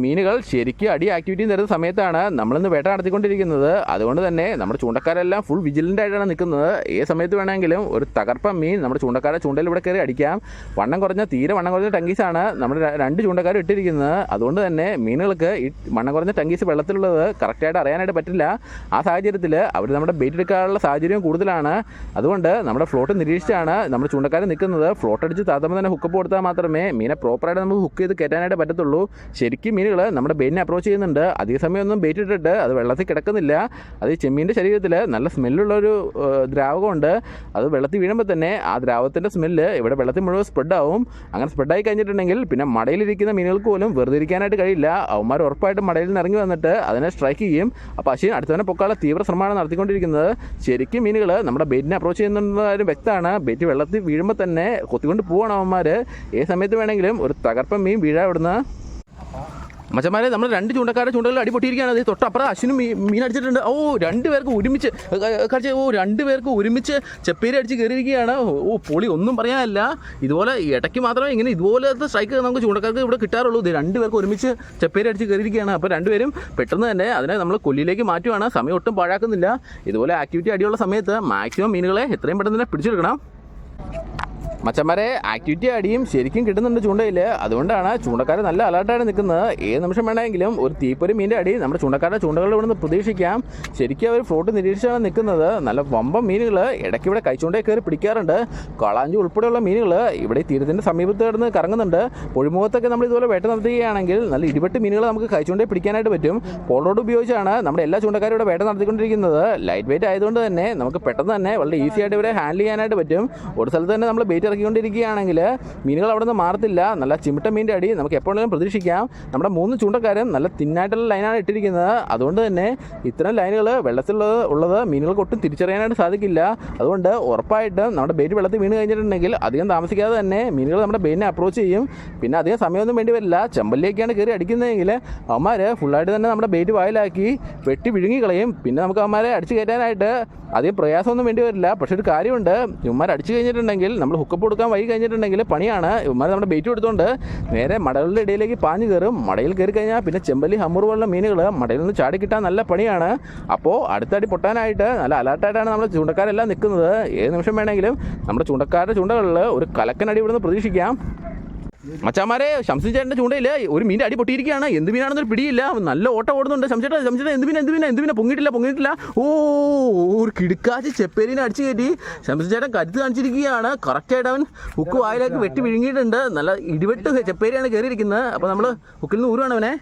മീനുകൾ ശരിക്കും അടി ആക്ടിവിറ്റി തരുന്ന സമയത്താണ് നമ്മളിന്ന് വേട്ട നടത്തിക്കൊണ്ടിരിക്കുന്നത്. അതുകൊണ്ട് തന്നെ നമ്മുടെ ചൂണ്ടക്കാരെല്ലാം ഫുൾ വിജിലന്റ് ആയിട്ടാണ് നിൽക്കുന്നത്. ഏത് സമയത്ത് വേണമെങ്കിലും ഒരു തകർപ്പ മീൻ നമ്മുടെ ചൂണ്ടക്കാരെ ചൂണ്ടയിൽ ഇവിടെ കയറി അടിക്കാം. വണ്ണം കുറഞ്ഞ തീരെ വണ്ണം കുറഞ്ഞ ടങ്കീസാണ് നമ്മുടെ രണ്ട് ചൂണ്ടക്കാർ ഇട്ടിരിക്കുന്നത്. അതുകൊണ്ട് തന്നെ മീനുകൾക്ക് ഈ വണ്ണം കുറഞ്ഞ ടങ്കീസ് വെള്ളത്തിലുള്ളത് കറക്റ്റായിട്ട് അറിയാനായിട്ട് പറ്റില്ല. ആ സാഹചര്യത്തിൽ അവർ നമ്മുടെ ബെയ്റ്റ് എടുക്കാനുള്ള സാഹചര്യം കൂടുതലാണ്. അതുകൊണ്ട് നമ്മുടെ ഫ്ലോട്ട് നിരീക്ഷിച്ചാണ് നമ്മുടെ ചൂണ്ടക്കാർ നിൽക്കുന്നത്. ഫ്ലോട്ട് അടിച്ച് താത്തമ്മ തന്നെ ഹുക്കപ്പ് കൊടുത്താൽ മാത്രമേ മീനെ പ്രോപ്പറായിട്ട് നമുക്ക് ഹുക്ക് ചെയ്ത് കയറ്റാനായിട്ട് പറ്റത്തുള്ളൂ. ശരിക്കും മീനുകൾ നമ്മുടെ ബെയിനെ അപ്രോച്ച് ചെയ്യുന്നുണ്ട്. അധിക സമയമൊന്നും ബെയ്റ്റ് ഇട്ടിട്ട് അത് വെള്ളത്തിൽ കിടക്കുന്നില്ല. അത് ചെമ്മീന്റെ ശരീരത്തിൽ നല്ല സ്മെല്ലുള്ളൊരു ദ്രാവകമുണ്ട്. അത് വെള്ളത്തിൽ വീഴുമ്പോൾ തന്നെ ആ ദ്രാവകത്തിന്റെ സ്മെല്ല് ഇവിടെ വെള്ളത്തിൽ മുഴുവൻ സ്പ്രെഡ് ആവും. അങ്ങനെ സ്പ്രെഡായി കഴിഞ്ഞിട്ടുണ്ടെങ്കിൽ പിന്നെ മടയിലിരിക്കുന്ന മീനുകൾക്ക് പോലും വെറുതെ ഇരിക്കാനായിട്ട് കഴിയില്ല. അവന്മാർ ഉറപ്പായിട്ടും മടയിൽ നിന്ന് ഇറങ്ങി വന്നിട്ട് അതിനെ സ്ട്രൈക്ക് ചെയ്യും. അപ്പോൾ അശ്വിൻ അടുത്തവനെ പൊക്കാളെ തീവ്ര ശ്രമമാണ് നടത്തിക്കൊണ്ടിരിക്കുന്നത്. ശരിക്കും മീനുകൾ നമ്മുടെ ബെയിറ്റിനെ അപ്രോച്ച് ചെയ്യുന്ന കാര്യം വ്യക്തമാണ്. ബെയ്റ്റ് വെള്ളത്തിൽ വീഴുമ്പോൾ തന്നെ കൊത്തിക്കൊണ്ട് പോവാണ് അവന്മാർ ഏത് സമയത്ത് വേണമെങ്കിലും ഒരു തകർപ്പൻ മീൻ വീഴാൻ ഇവിടുന്ന് മച്ചന്മാരെ നമ്മൾ രണ്ട് ചൂണ്ടക്കാരുടെ ചൂണ്ടകൾ അടി പൊട്ടിയിരിക്കുകയാണ് അത് തൊട്ടപ്പുറം അശ്വിനും മീൻ അടിച്ചിട്ടുണ്ട്. ഓ രണ്ട് പേർക്ക് ഒരുമിച്ച് കഴിച്ച ഓ രണ്ട് പേർക്ക് ഒരുമിച്ച് ചെപ്പേരി അടിച്ച് കയറിയിരിക്കുകയാണ്. ഓ പൊളി ഒന്നും പറയാനല്ല. ഇതുപോലെ ഇടയ്ക്ക് മാത്രമേ ഇങ്ങനെ ഇതുപോലത്തെ സ്ട്രൈക്ക് നമുക്ക് ചൂണ്ടക്കാർക്ക് ഇവിടെ കിട്ടാറുള്ളൂ. ഇത് രണ്ട് പേർക്ക് ഒരുമിച്ച് ചെപ്പേരി അടിച്ച് കയറിയിരിക്കുകയാണ്. അപ്പോൾ രണ്ടുപേരും പെട്ടെന്ന് തന്നെ അതിനെ നമ്മൾ കൊല്ലിയിലേക്ക് മാറ്റുവാണ്. സമയം ഒട്ടും പാഴാക്കുന്നില്ല. ഇതുപോലെ ആക്ടിവിറ്റി അടിയുള്ള സമയത്ത് മാക്സിമം മീനുകളെ എത്രയും പെട്ടെന്ന് തന്നെ പിടിച്ചെടുക്കണം. മച്ചന്മാരെ ആക്ടിവിറ്റി അടിയും ശരിക്കും കിട്ടുന്നുണ്ട് ചൂണ്ടയിൽ അതുകൊണ്ടാണ് ചൂണ്ടക്കാർ നല്ല അലർട്ടായിട്ട് നിൽക്കുന്നത്. ഏത് നിമിഷം വേണമെങ്കിലും ഒരു തീപ്പൊരി മീന്റെ അടി നമ്മുടെ ചൂണ്ടക്കാരുടെ ചൂണ്ടകളിൽ ഇവിടുന്ന് പ്രതീക്ഷിക്കാം. ശരിക്കും അവർ ഫ്ലോട്ട് നിരീക്ഷിച്ചാണ് നിൽക്കുന്നത്. നല്ല വമ്പം മീനുകൾ ഇടയ്ക്ക് ഇവിടെ കൈച്ചൂണ്ടയിൽ കയറി പിടിക്കാറുണ്ട്. കളാഞ്ചി ഉൾപ്പെടെയുള്ള മീനുകൾ ഇവിടെ തീരത്തിന്റെ സമീപത്ത് കിടന്ന് കറങ്ങുന്നുണ്ട്. പൊഴിമുഖത്തൊക്കെ നമ്മൾ ഇതുപോലെ വേട്ട നടത്തുകയാണെങ്കിൽ നല്ല ഇടിപെട്ട് മീനുകൾ നമുക്ക് കൈച്ചൂണ്ടയിൽ പിടിക്കാനായിട്ട് പറ്റും. പോളോട് ഉപയോഗിച്ചാണ് നമ്മുടെ എല്ലാ ചൂണ്ടക്കാരും ഇവിടെ വേട്ട നടത്തിക്കൊണ്ടിരിക്കുന്നത്. ലൈറ്റ് വെയിറ്റ് ആയതുകൊണ്ട് തന്നെ നമുക്ക് പെട്ടെന്ന് തന്നെ വളരെ ഈസി ആയിട്ട് ഇവരെ ഹാൻഡിൽ ചെയ്യാനായിട്ട് പറ്റും. ഒരു സ്ഥലത്ത് തന്നെ നമ്മൾ ബെയ്റ്റ് ഇറക്കിക്കൊണ്ടിരിക്കുകയാണെങ്കിൽ മീനുകൾ അവിടെ നിന്ന് മാറത്തില്ല. നല്ല ചിമിട്ട മീന്റെ അടി നമുക്ക് എപ്പോഴെങ്കിലും പ്രതീക്ഷിക്കാം. നമ്മുടെ മൂന്ന് ചൂണ്ടക്കാരും നല്ല തിന്നായിട്ടുള്ള ലൈനാണ് ഇട്ടിരിക്കുന്നത്. അതുകൊണ്ട് തന്നെ ഇത്തരം ലൈനുകൾ വെള്ളത്തിലുള്ളത് ഉള്ളത് മീനുകൾക്ക് ഒട്ടും തിരിച്ചറിയാനായിട്ട് സാധിക്കില്ല. അതുകൊണ്ട് ഉറപ്പായിട്ടും നമ്മുടെ ബേറ്റ് വെള്ളത്തിൽ വീണ് കഴിഞ്ഞിട്ടുണ്ടെങ്കിൽ അധികം താമസിക്കാതെ തന്നെ മീനുകൾ നമ്മുടെ ബെയിനെ അപ്രോച്ച് ചെയ്യും. പിന്നെ അധികം സമയമൊന്നും വേണ്ടി വരില്ല. ചെമ്പല്ലിയൊക്കെയാണ് കയറി അടിക്കുന്നതെങ്കിൽ അവന്മാർ ഫുള്ളായിട്ട് തന്നെ നമ്മുടെ ബെയ്റ്റ് വായിലാക്കി വെട്ടി വിഴുങ്ങി കളയും. പിന്നെ നമുക്ക് അവന്മാരെ അടിച്ചു കയറ്റാനായിട്ട് അധികം പ്രയാസമൊന്നും വേണ്ടി വരില്ല. പക്ഷേ ഒരു കാര്യമുണ്ട്. ഇവന്മാർ അടിച്ചു കഴിഞ്ഞിട്ടുണ്ടെങ്കിൽ നമ്മൾ ഹുക്കപ്പ് കൊടുക്കാൻ വഴി കഴിഞ്ഞിട്ടുണ്ടെങ്കിൽ പണിയാണ്. ഇവന്മാർ നമ്മുടെ ബെയ്റ്റ് എടുത്തുകൊണ്ട് നേരെ മടകളുടെ ഇടയിലേക്ക് പാഞ്ഞു കയറും. മടയിൽ കയറി കഴിഞ്ഞാൽ പിന്നെ ചെമ്പല്ലി ഹമ്മൂർ പോലുള്ള മീനുകൾ മടയിൽ നിന്ന് ചാടി കിട്ടാൻ നല്ല പണിയാണ്. അപ്പോൾ അടുത്തടി പൊട്ടാനായിട്ട് നല്ല അലർട്ടായിട്ടാണ് നമ്മൾ ചൂണ്ടക്കാരെല്ലാം നിൽക്കുന്നത്. ഏത് നിമിഷം വേണമെങ്കിലും നമ്മുടെ ചൂണ്ടക്കാരുടെ ചൂണ്ടകളിൽ ഒരു കലക്കനടി ഇവിടുന്ന് പ്രതീക്ഷിക്കാം. മച്ചാമാരെ ശംസി ചേട്ടന്റെ ചൂണ്ടയില്ല ഒരു മീന്റെ അടി പൊട്ടിയിരിക്കുകയാണ്. എന്ത് മീനാണെന്നൊരു പിടിയില്ല. നല്ല ഓട്ടം ഓടുന്നുണ്ട്. ശംസേട്ടാ ശംസേട്ടാ എന്ത് മീൻ എന്ത് മീനാ എന്ത് മീനാ? പൊങ്ങിയിട്ടില്ല പൊങ്ങിയിട്ടില്ല. ഓ ഒരു കിടുക്കാച്ചി ചെപ്പേരിനെ അടിച്ചു കയറ്റി. ശംസി ചേട്ടൻ കരുത്ത് കാണിച്ചിരിക്കുകയാണ്. കറക്റ്റായിട്ട് അവൻ ഹുക്ക് വായിലേക്ക് വെട്ടി വിഴുങ്ങിയിട്ടുണ്ട്. നല്ല ഇടിവെട്ട് ചെപ്പേരിയാണ് കയറിയിരിക്കുന്നത്. അപ്പോൾ നമ്മൾ ഹുക്കിൽ നിന്ന് ഊരുവാണ് അവനെ.